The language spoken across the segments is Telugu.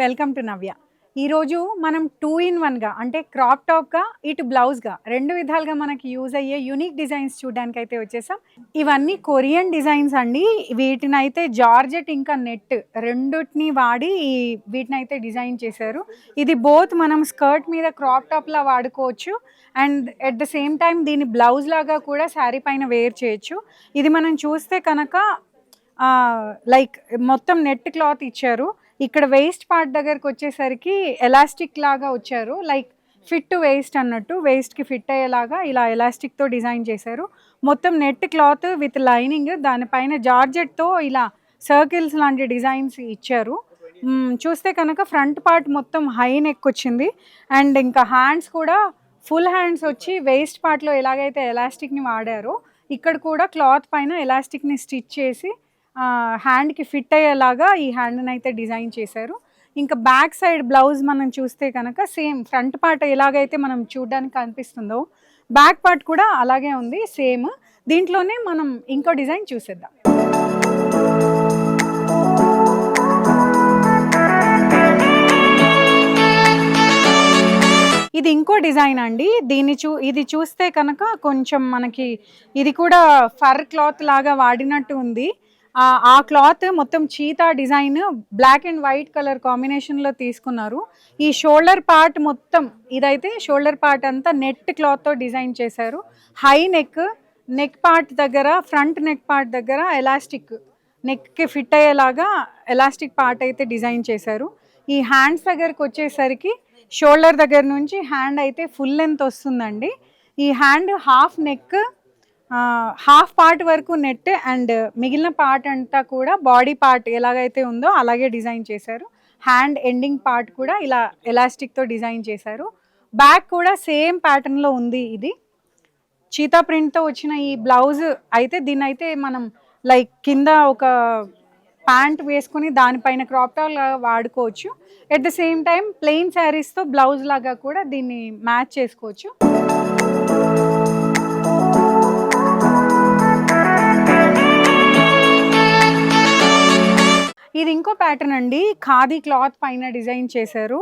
వెల్కమ్ టు నవ్య. ఈరోజు మనం టూ ఇన్ వన్గా అంటే క్రాప్ టాప్గా ఇటు బ్లౌజ్గా రెండు విధాలుగా మనకి యూజ్ అయ్యే యూనిక్ డిజైన్స్ చూడడానికి అయితే వచ్చేసాం. ఇవన్నీ కొరియన్ డిజైన్స్ అండి. వీటిని అయితే జార్జెట్ ఇంకా నెట్ రెండుటిని వాడి ఈ వీటిని అయితే డిజైన్ చేశారు. ఇది బోత్ మనం స్కర్ట్ మీద క్రాప్ టాప్లా వాడుకోవచ్చు. And at the same time దీని బ్లౌజ్ లాగా కూడా శారీ పైన వేర్ చేయొచ్చు. ఇది మనం చూస్తే కనుక లైక్ మొత్తం నెట్ క్లాత్ ఇచ్చారు. ఇక్కడ వేస్ట్ పార్ట్ దగ్గరకు వచ్చేసరికి ఎలాస్టిక్ లాగా వచ్చారు. లైక్ ఫిట్ టు వేస్ట్ అన్నట్టు వేస్ట్కి ఫిట్ అయ్యేలాగా ఇలా ఎలాస్టిక్తో డిజైన్ చేశారు. మొత్తం నెట్ క్లాత్ విత్ లైనింగ్ దానిపైన జార్జెట్తో ఇలా సర్కిల్స్ లాంటి డిజైన్స్ ఇచ్చారు. చూస్తే కనుక ఫ్రంట్ పార్ట్ మొత్తం హై నెక్ వచ్చింది. అండ్ ఇంకా హ్యాండ్స్ కూడా ఫుల్ హ్యాండ్స్ వచ్చి వేస్ట్ పార్ట్లో ఎలాగైతే ఎలాస్టిక్ని వాడారో ఇక్కడ కూడా క్లాత్ పైన ఎలాస్టిక్ని స్టిచ్ చేసి హ్యాండ్కి ఫిట్ అయ్యేలాగా ఈ హ్యాండ్ని అయితే డిజైన్ చేశారు. ఇంకా బ్యాక్ సైడ్ బ్లౌజ్ మనం చూస్తే కనుక సేమ్ ఫ్రంట్ పార్ట్ ఎలాగైతే మనం చూడడానికి కనిపిస్తుందో బ్యాక్ పార్ట్ కూడా అలాగే ఉంది సేమ్. దీంట్లోనే మనం ఇంకో డిజైన్ చూసేద్దాం. ఇది ఇంకో డిజైన్ అండి. దీన్ని చూ ఇది చూస్తే కనుక కొంచెం మనకి ఇది కూడా ఫర్ క్లాత్ లాగా వాడినట్టు ఉంది. ఆ క్లాత్ మొత్తం cheetah design black and white colour కాంబినేషన్లో తీసుకున్నారు. ఈ షోల్డర్ పార్ట్ మొత్తం ఇదైతే షోల్డర్ పార్ట్ అంతా నెట్ క్లాత్తో డిజైన్ చేశారు. హై నెక్ నెక్ పార్ట్ దగ్గర ఫ్రంట్ నెక్ పార్ట్ దగ్గర ఎలాస్టిక్ నెక్కి ఫిట్ అయ్యేలాగా ఎలాస్టిక్ పార్ట్ అయితే డిజైన్ చేశారు. ఈ హ్యాండ్స్ దగ్గరకు వచ్చేసరికి షోల్డర్ దగ్గర నుంచి హ్యాండ్ అయితే ఫుల్ లెంత్ వస్తుందండి. ఈ hand half neck half part వరకు నెట్ అండ్ మిగిలిన పార్ట్ అంతా కూడా బాడీ పార్ట్ ఎలాగైతే ఉందో అలాగే డిజైన్ చేశారు. హ్యాండ్ ఎండింగ్ పార్ట్ కూడా ఇలా ఎలాస్టిక్తో డిజైన్ చేశారు. బ్యాక్ కూడా సేమ్ ప్యాటర్న్లో ఉంది ఇది. చీతా ప్రింట్తో వచ్చిన ఈ బ్లౌజ్ అయితే దీని అయితే మనం లైక్ కింద ఒక ప్యాంట్ వేసుకుని దానిపైన క్రాప్ టాప్ లాగా వాడుకోవచ్చు. At the same time plain శారీస్తో blouse లాగా కూడా దీన్ని మ్యాచ్ చేసుకోవచ్చు. ఇది ఇంకో ప్యాటర్న్ అండి. ఖాదీ క్లాత్ పైన డిజైన్ చేశారు.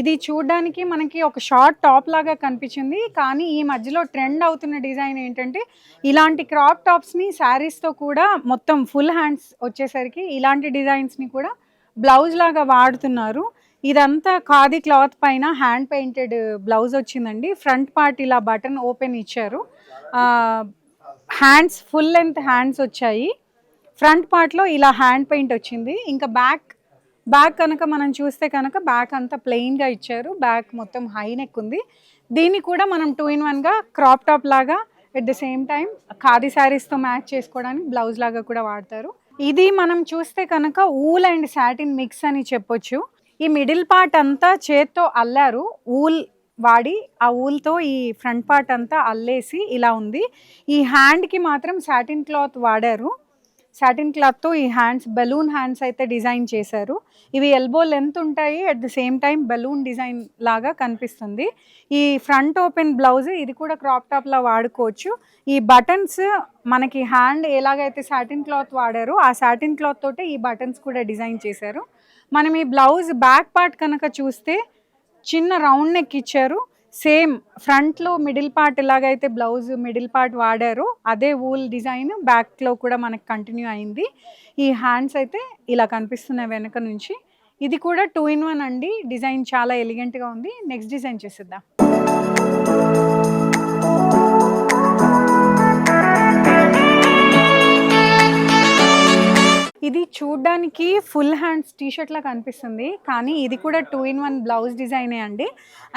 ఇది చూడడానికి మనకి ఒక షార్ట్ టాప్ లాగా కనిపించింది. కానీ ఈ మధ్యలో ట్రెండ్ అవుతున్న డిజైన్ ఏంటంటే ఇలాంటి క్రాప్ టాప్స్ని శారీస్తో కూడా మొత్తం ఫుల్ హ్యాండ్స్ వచ్చేసరికి ఇలాంటి డిజైన్స్ని కూడా బ్లౌజ్ లాగా వాడుతున్నారు. ఇదంతా ఖాదీ క్లాత్ పైన హ్యాండ్ పెయింటెడ్ బ్లౌజ్ వచ్చిందండి. ఫ్రంట్ పార్ట్ ఇలా బటన్ ఓపెన్ ఇచ్చారు. హ్యాండ్స్ ఫుల్ లెంత్ హ్యాండ్స్ వచ్చాయి. ఫ్రంట్ పార్ట్లో ఇలా హ్యాండ్ పెయింట్ వచ్చింది. ఇంకా బ్యాక్ బ్యాక్ కనుక మనం చూస్తే కనుక బ్యాక్ అంతా ప్లెయిన్గా ఇచ్చారు. బ్యాక్ మొత్తం హై నెక్ ఉంది. దీన్ని కూడా మనం టూ ఇన్ వన్గా క్రాప్ టాప్ లాగా at the same time khadi శారీస్తో match చేసుకోవడానికి బ్లౌజ్ లాగా కూడా వాడతారు. ఇది మనం చూస్తే కనుక ఊల్ అండ్ సాటిన్ మిక్స్ అని చెప్పొచ్చు. ఈ మిడిల్ పార్ట్ అంతా చేత్తో అల్లారు. ఊల్ వాడి ఆ ఊల్తో ఈ ఫ్రంట్ పార్ట్ అంతా అల్లేసి ఇలా ఉంది. ఈ హ్యాండ్కి మాత్రం సాటిన్ క్లాత్ వాడారు. సాటిన్ క్లాత్తో ఈ హ్యాండ్స్ బెలూన్ హ్యాండ్స్ అయితే డిజైన్ చేశారు. ఇవి ఎల్బో లెంత్ ఉంటాయి at the same time balloon design లాగా కనిపిస్తుంది. ఈ ఫ్రంట్ ఓపెన్ బ్లౌజ్ ఇది కూడా క్రాప్ టాప్లా వాడుకోవచ్చు. ఈ బటన్స్ మనకి హ్యాండ్ ఎలాగైతే సాటిన్ క్లాత్ వాడారో ఆ సాటిన్ క్లాత్ తోటే ఈ బటన్స్ కూడా డిజైన్ చేశారు. మనం ఈ బ్లౌజ్ బ్యాక్ పార్ట్ కనుక చూస్తే చిన్న రౌండ్ నెక్ ఇచ్చారు. సేమ్ ఫ్రంట్లో మిడిల్ పార్ట్ ఎలాగైతే బ్లౌజ్ మిడిల్ పార్ట్ వాడారో అదే వూల్ డిజైన్ బ్యాక్లో కూడా మనకు కంటిన్యూ అయింది. ఈ హ్యాండ్స్ అయితే ఇలా కనిపిస్తున్నాయి వెనక నుంచి. ఇది కూడా టూ ఇన్ వన్ అండి. డిజైన్ చాలా ఎలిగెంట్గా ఉంది. నెక్స్ట్ డిజైన్ చేసేద్దాం. ఇది చూడ్డానికి ఫుల్ హ్యాండ్స్ టీషర్ట్ లా కనిపిస్తుంది. కానీ ఇది కూడా టూ ఇన్ వన్ బ్లౌజ్ డిజైనే అండి.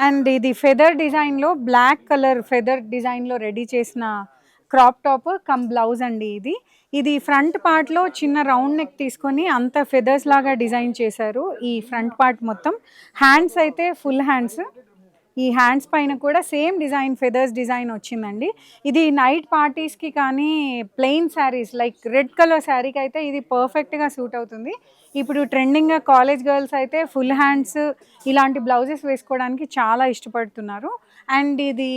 అండ్ ఇది ఫెదర్ డిజైన్లో బ్లాక్ కలర్ ఫెదర్ డిజైన్లో రెడీ చేసిన క్రాప్ టాప్ కమ్ బ్లౌజ్ అండి ఇది. ఇది ఫ్రంట్ పార్ట్లో చిన్న రౌండ్ నెక్ తీసుకొని అంత ఫెదర్స్ లాగా డిజైన్ చేశారు ఈ ఫ్రంట్ పార్ట్ మొత్తం. హ్యాండ్స్ అయితే ఫుల్ హ్యాండ్స్. ఈ హ్యాండ్స్ పైన కూడా సేమ్ డిజైన్ ఫెదర్స్ డిజైన్ వచ్చిందండి. ఇది నైట్ పార్టీస్కి కానీ plain saris like red colour శారీకి అయితే ఇది పర్ఫెక్ట్గా సూట్ అవుతుంది. ఇప్పుడు ట్రెండింగ్గా కాలేజ్ గర్ల్స్ అయితే ఫుల్ హ్యాండ్స్ ఇలాంటి బ్లౌజెస్ వేసుకోవడానికి చాలా ఇష్టపడుతున్నారు. అండ్ ఇది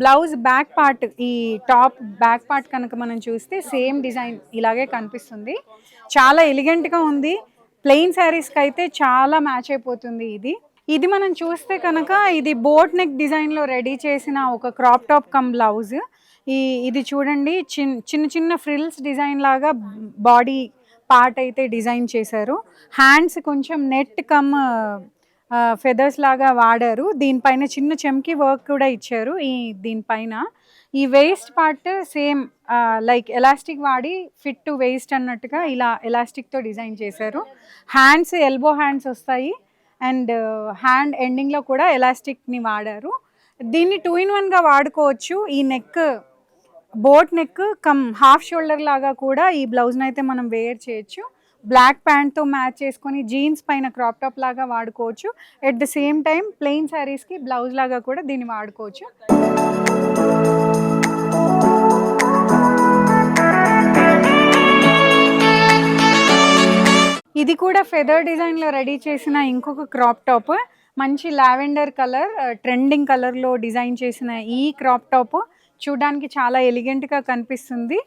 బ్లౌజ్ బ్యాక్ పార్ట్ ఈ టాప్ బ్యాక్ పార్ట్ కనుక మనం చూస్తే సేమ్ డిజైన్ ఇలాగే కనిపిస్తుంది. చాలా ఎలిగెంట్గా ఉంది. ప్లెయిన్ శారీస్కి అయితే చాలా మ్యాచ్ అయిపోతుంది ఇది. ఇది మనం చూస్తే కనుక ఇది బోట్ నెక్ డిజైన్లో రెడీ చేసిన ఒక క్రాప్ టాప్ కమ్ బ్లౌజ్. ఈ ఇది చూడండి చిన్ చిన్న చిన్న ఫ్రిల్స్ డిజైన్ లాగా బాడీ పార్ట్ అయితే డిజైన్ చేశారు. హ్యాండ్స్ కొంచెం నెట్ కమ్ ఫెదర్స్ లాగా వాడారు. దీనిపైన చిన్న చెంకి వర్క్ కూడా ఇచ్చారు ఈ దీనిపైన. ఈ waist part same like elastic వాడి ఫిట్ టు వేస్ట్ అన్నట్టుగా ఇలా ఎలాస్టిక్తో డిజైన్ చేశారు. హ్యాండ్స్ ఎల్బో హ్యాండ్స్ వస్తాయి. అండ్ హ్యాండ్ ఎండింగ్లో కూడా ఎలాస్టిక్ని వాడారు. దీన్ని టూ ఇన్ వన్గా వాడుకోవచ్చు. ఈ neck boat neck cum half shoulder లాగా కూడా ఈ బ్లౌజ్ని అయితే మనం వేర్ చేయొచ్చు. బ్లాక్ ప్యాంట్తో మ్యాచ్ చేసుకొని జీన్స్ పైన క్రాప్ టాప్ లాగా వాడుకోవచ్చు. At the same time plain శారీస్కి బ్లౌజ్ లాగా కూడా దీన్ని వాడుకోవచ్చు. ఇది కూడా ఫెదర్ డిజైన్లో రెడీ చేసిన ఇంకొక క్రాప్ టాప్. మంచి లావెండర్ కలర్ ట్రెండింగ్ కలర్లో డిజైన్ చేసిన ఈ క్రాప్ టాప్ చూడడానికి చాలా ఎలిగెంట్గా కనిపిస్తుంది.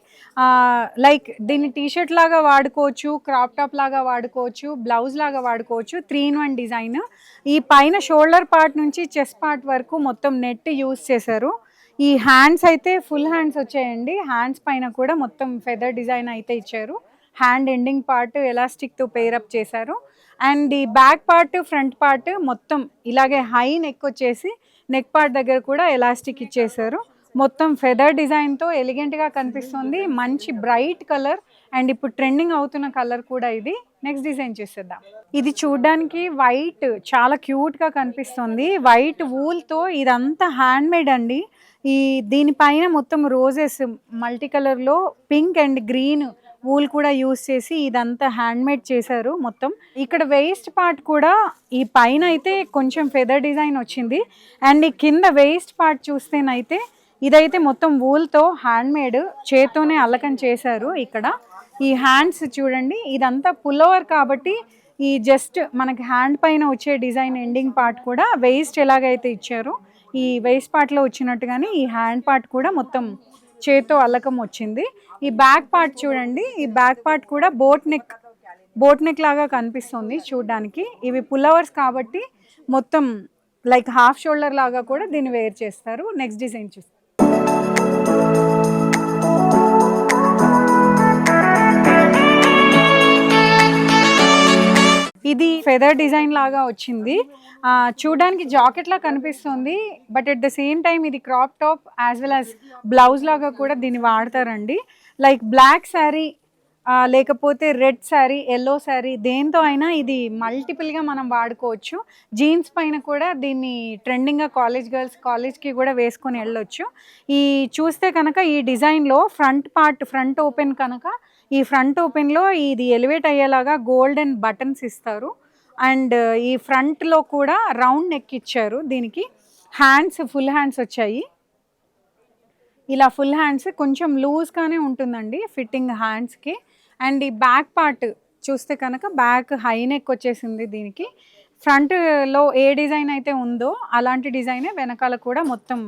లైక్ దీన్ని టీషర్ట్ లాగా వాడుకోవచ్చు క్రాప్ టాప్ లాగా వాడుకోవచ్చు బ్లౌజ్ లాగా వాడుకోవచ్చు త్రీ ఇన్ వన్ డిజైన్. ఈ పైన షోల్డర్ పార్ట్ నుంచి చెస్ట్ పార్ట్ వరకు మొత్తం నెట్ యూస్ చేశారు. ఈ హ్యాండ్స్ అయితే ఫుల్ హ్యాండ్స్ వచ్చాయండి. హ్యాండ్స్ పైన కూడా మొత్తం ఫెదర్ డిజైన్ అయితే ఇచ్చారు. హ్యాండ్ ఎండింగ్ పార్ట్ ఎలాస్టిక్తో పేరప్ చేశారు. అండ్ ఈ బ్యాక్ పార్ట్ ఫ్రంట్ పార్ట్ మొత్తం ఇలాగే హై నెక్ వచ్చేసి నెక్ పార్ట్ దగ్గర కూడా ఎలాస్టిక్ ఇచ్చేశారు. మొత్తం ఫెదర్ డిజైన్తో ఎలిగెంట్గా కనిపిస్తుంది. మంచి బ్రైట్ కలర్ అండ్ ఇప్పుడు ట్రెండింగ్ అవుతున్న కలర్ కూడా ఇది. నెక్స్ట్ డిజైన్ చేసేద్దాం. ఇది చూడడానికి వైట్ చాలా క్యూట్గా కనిపిస్తుంది. వైట్ వూల్తో ఇదంతా హ్యాండ్ మేడ్ అండి. ఈ దీనిపైన మొత్తం రోజెస్ మల్టీ కలర్లో పింక్ అండ్ గ్రీన్ వూల్ కూడా యూస్ చేసి ఇదంతా హ్యాండ్మేడ్ చేశారు మొత్తం. ఇక్కడ వేస్ట్ పార్ట్ కూడా ఈ పైన అయితే కొంచెం ఫెదర్ డిజైన్ వచ్చింది. అండ్ ఈ కింద వేస్ట్ పార్ట్ చూస్తేనైతే ఇదైతే మొత్తం వూల్తో హ్యాండ్ మేడ్ చేత్తోనే అల్లకం చేశారు ఇక్కడ. ఈ హ్యాండ్స్ చూడండి ఇదంతా పుల్లోవర్ కాబట్టి ఈ జస్ట్ మనకి హ్యాండ్ పైన వచ్చే డిజైన్ ఎండింగ్ పార్ట్ కూడా వేస్ట్ ఎలాగైతే ఇచ్చారో ఈ వేస్ట్ పార్ట్లో వచ్చినట్టుగానే ఈ హ్యాండ్ పార్ట్ కూడా మొత్తం చేతో అల్లకం వచ్చింది. ఈ బ్యాక్ పార్ట్ చూడండి. ఈ బ్యాక్ పార్ట్ కూడా బోట్ నెక్ బోట్ నెక్ లాగా కనిపిస్తుంది చూడడానికి. ఇవి పుల్లవర్స్ కాబట్టి మొత్తం లైక్ హాఫ్ షోల్డర్ లాగా కూడా దీన్ని వేర్ చేస్తారు. నెక్స్ట్ డిజైన్ చూస్తారు ఇది ఫెదర్ డిజైన్ లాగా వచ్చింది. చూడడానికి జాకెట్ లా కనిపిస్తుంది but at the same time ఇది crop top as well as blouse లాగా కూడా దీన్ని వాడతారండి. లైక్ బ్లాక్ శారీ లేకపోతే రెడ్ శారీ ఎల్లో శారీ దేంతో అయినా ఇది మల్టిపుల్గా మనం వాడుకోవచ్చు. జీన్స్ పైన కూడా దీన్ని ట్రెండింగ్గా కాలేజ్ గర్ల్స్ కాలేజ్కి కూడా వేసుకొని వెళ్ళొచ్చు. ఈ చూస్తే కనుక ఈ డిజైన్లో ఫ్రంట్ పార్ట్ ఫ్రంట్ ఓపెన్ కనుక ఈ ఫ్రంట్ ఓపెన్లో ఇది ఎలివేట్ అయ్యేలాగా గోల్డెన్ బటన్స్ ఇస్తారు. అండ్ ఈ ఫ్రంట్లో కూడా రౌండ్ నెక్ ఇచ్చారు. దీనికి హ్యాండ్స్ ఫుల్ హ్యాండ్స్ వచ్చాయి. ఇలా ఫుల్ హ్యాండ్స్ కొంచెం లూజ్గానే ఉంటుందండి ఫిట్టింగ్ హ్యాండ్స్కి అండ్ ఈ బ్యాక్ పార్ట్ చూస్తే కనుక బ్యాక్ హై నెక్ వచ్చేసింది దీనికి. ఫ్రంట్లో ఏ డిజైన్ అయితే ఉందో అలాంటి డిజైనే వెనకాల కూడా మొత్తం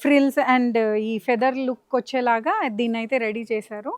ఫ్రిల్స్ అండ్ ఈ ఫెదర్ లుక్ వచ్చేలాగా దీన్ని అయితే రెడీ చేశారు.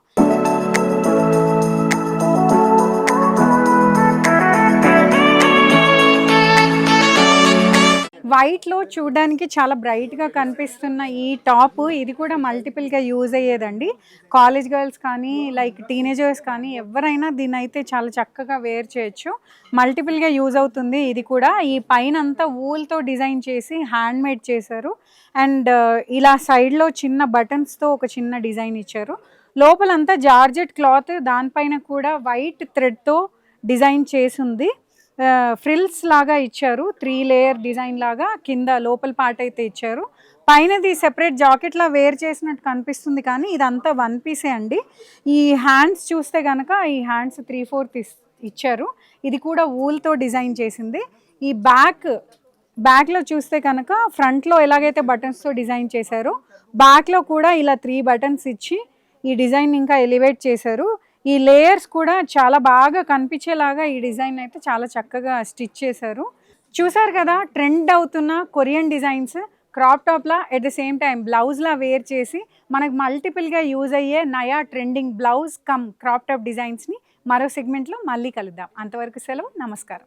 వైట్లో చూడడానికి చాలా బ్రైట్గా కనిపిస్తున్న ఈ టాప్ ఇది కూడా మల్టిపుల్గా యూజ్ అయ్యేదండి. కాలేజ్ గర్ల్స్ కానీ లైక్ టీనేజర్స్ కానీ ఎవరైనా దీన్ని అయితే చాలా చక్కగా వేర్ చేయొచ్చు. మల్టిపుల్గా యూజ్ అవుతుంది ఇది కూడా. ఈ పైన అంతా ఊల్తో డిజైన్ చేసి హ్యాండ్ మేడ్ చేశారు అండ్ uh, ఇలా సైడ్లో చిన్న బటన్స్తో ఒక చిన్న డిజైన్ ఇచ్చారు. లోపలంతా జార్జెట్ క్లాత్ దానిపైన కూడా వైట్ థ్రెడ్తో డిజైన్ చేసి ఉంది. ఫ్రిల్స్ లాగా ఇచ్చారు. త్రీ లేయర్ డిజైన్ లాగా కింద లోపల పార్ట్ అయితే ఇచ్చారు. పైనది సెపరేట్ జాకెట్లా వేర్ చేసినట్టు కనిపిస్తుంది కానీ ఇదంతా వన్ పీసే అండి. ఈ హ్యాండ్స్ చూస్తే కనుక ఈ హ్యాండ్స్ త్రీ ఫోర్త్ ఇచ్చారు. ఇది కూడా ఊల్తో డిజైన్ చేసింది. ఈ బ్యాక్ బ్యాక్లో చూస్తే కనుక ఫ్రంట్లో ఎలాగైతే బటన్స్తో డిజైన్ చేశారో బ్యాక్లో కూడా ఇలా త్రీ బటన్స్ ఇచ్చి ఈ డిజైన్ ఇంకా ఎలివేట్ చేశారు. ఈ లేయర్స్ కూడా చాలా బాగా కనిపించేలాగా ఈ డిజైన్ అయితే చాలా చక్కగా స్టిచ్ చేశారు. చూసారు కదా ట్రెండ్ అవుతున్న కొరియన్ డిజైన్స్ క్రాప్ టాప్లా ఎట్ ద సేమ్ టైం బ్లౌజ్లా వేర్ చేసి మనకు మల్టిపుల్గా యూజ్ అయ్యే నయా trending blouse cum crop top డిజైన్స్ని మరో సెగ్మెంట్లో మళ్ళీ కలుద్దాం. అంతవరకు సెలవు నమస్కారం.